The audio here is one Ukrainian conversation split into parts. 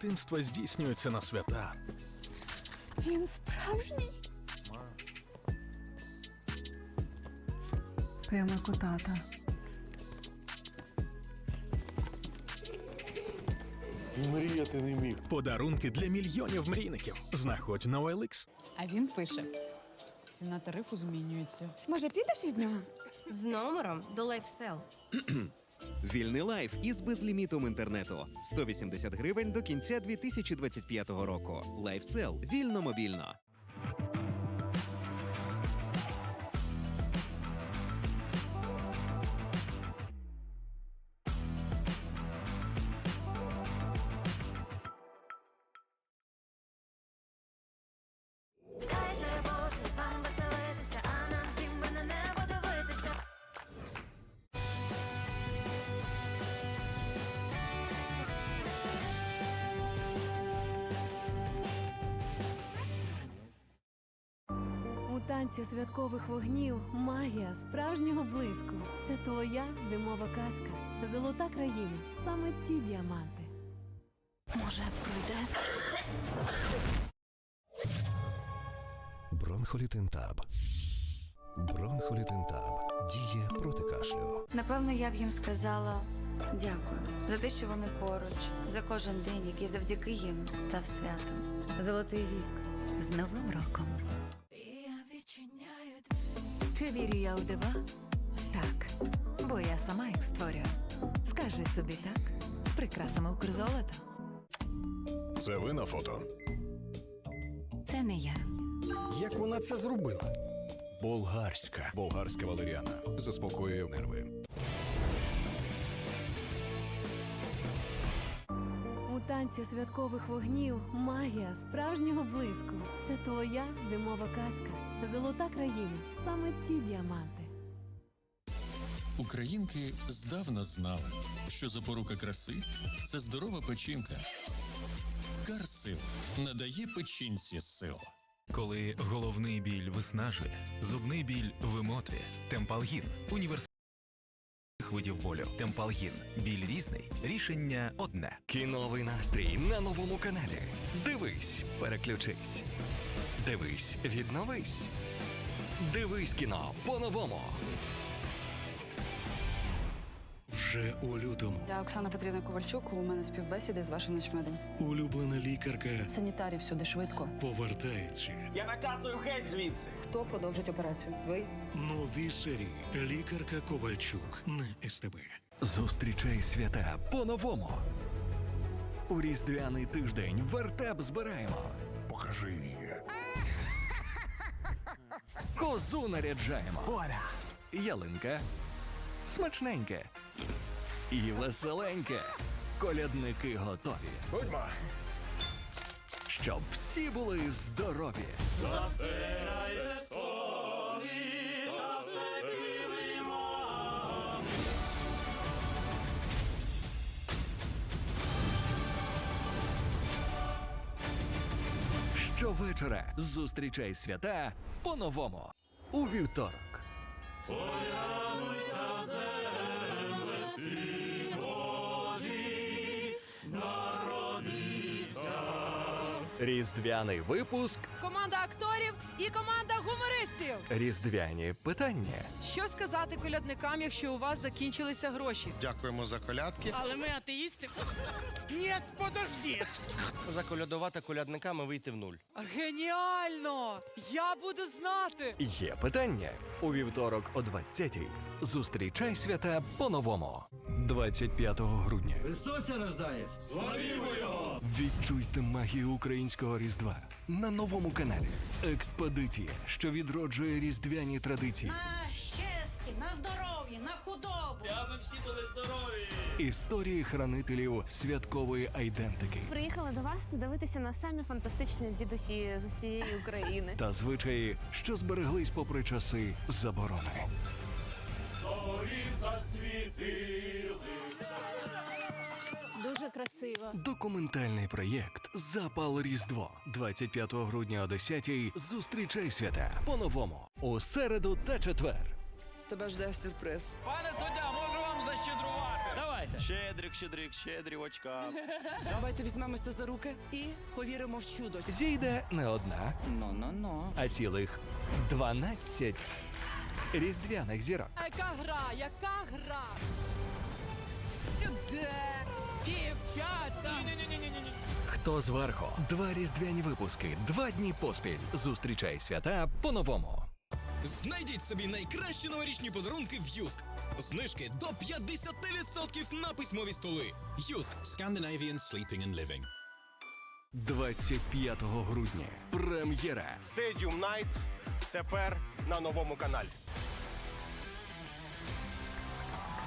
Дитинство здійснюється на свята. Він справжній. Прямо як у тата. Мріяти не міг. Подарунки для мільйонів мрійників. Знаходь на OLX. А він пише: ціна тарифу змінюється. Може, підеш від нього? З номером до LifeSell. Вільний лайф із безлімітом інтернету 180 гривень до кінця 2025 року. Лайфсел вільно мобільно. Танці святкових вогнів магія справжнього блиску. Це твоя зимова казка. Золота країна. Саме ті діаманти. Може, пройде? Бронхолітинтаб. Бронхолітинтаб діє проти кашлю. Напевно, я б їм сказала дякую за те, що вони поруч, за кожен день, який завдяки їм став святом. Золотий вік з Новим роком. Чи вірю я у дива? Так, бо я сама їх створюю. Скажи собі так, з прикрасами Укрзолота. Це ви на фото. Це не я. Як вона це зробила? Болгарська. Болгарська валеріана. Заспокоює нерви. У танці святкових вогнів магія справжнього блиску. Це твоя зимова казка. Золота країна. Саме ті діаманти. Українки здавна знали, що запорука краси це здорова печінка. Карсил надає печінці сил. Коли головний біль виснажує, зубний біль вимотує. Темпалгін універсальний видів болю. Темпалгін. Біль різний. Рішення одне. Кіновий настрій на новому каналі. Дивись, переключись. Дивись, відновись. Дивись кіно по-новому. Вже у лютому. Я Оксана Петрівна Ковальчук. У мене співбесіди з вашим начмедом. Улюблена лікарка Санітарів всюди швидко. повертається. Я наказую геть звідси. Хто продовжить операцію? Ви? Нові серії. Лікарка Ковальчук на СТБ. Зустрічай свята по-новому. У різдвяний тиждень вертеп збираємо. Покажи її. Козу наряджаємо. Ялинка. Смачненьке. І веселеньке. Колядники готові. Будьмо. Щоб всі були здорові. Щовечора зустрічай свята по-новому. У вівторок. Різдвяний випуск. Команда акторів і команда гумористів. Різдвяні питання. Що сказати колядникам, якщо у вас закінчилися гроші? Дякуємо за колядки. Але ми атеїсти. Заколядувати колядниками вийти в нуль. Геніально! Я буду знати. Є питання. У вівторок о 20-й. Зустрічай свята по-новому. 25 грудня. Христос рождає. Відчуйте магію українського Різдва на новому каналі. Експедиція, що відроджує різдвяні традиції. На щастя, на здоров'я, на худобу. Аби всі були здорові. Історії хранителів святкової айдентики Приїхала до вас дивитися на самі фантастичні дідухи з усієї України. та звичаї, що збереглись попри часи заборони. Дуже красиво. Документальний проєкт Запал Різдво 25 грудня о 10-й. Зустрічай свята по-новому у середу та четвер. Тебе жде сюрприз. Пане суддя, можу вам защедрувати. Давай. Щедрик, щедрик, щедрівочка. Давайте візьмемося за руки і повіримо в чудо. Зійде не одна, Ну-ну-ну. а цілих 12 різдвяних зірок. Яка гра? Яка гра? Сюди! Дівчата! Хто зверху? Два різдвяні випуски, два дні поспіль. Зустрічай свята по-новому. Знайдіть собі найкращі новорічні подарунки в Юск. Знижки до 50% на письмові столи. Юск Scandinavian Sleeping and Living. 25 грудня. Прем'єра. Stadium Night тепер на новому каналі.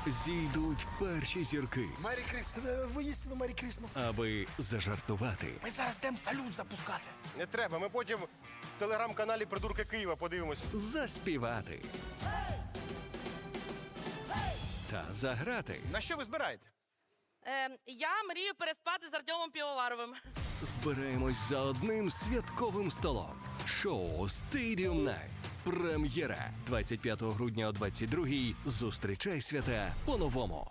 Зійдуть перші зірки, Мері Крисмас. Воїстину Мері Крисмас. аби зажартувати, Ми зараз йдемо салют запускати. Не треба, ми потім в телеграм-каналі Придурки Києва подивимося. заспівати та заграти. На що ви збираєте? Ем, я мрію переспати з Артемом Півоваровим. Збираємось за одним святковим столом. Шоу Stadium Night. Прем'єра 25 грудня о 22 Зустрічай свята по-новому.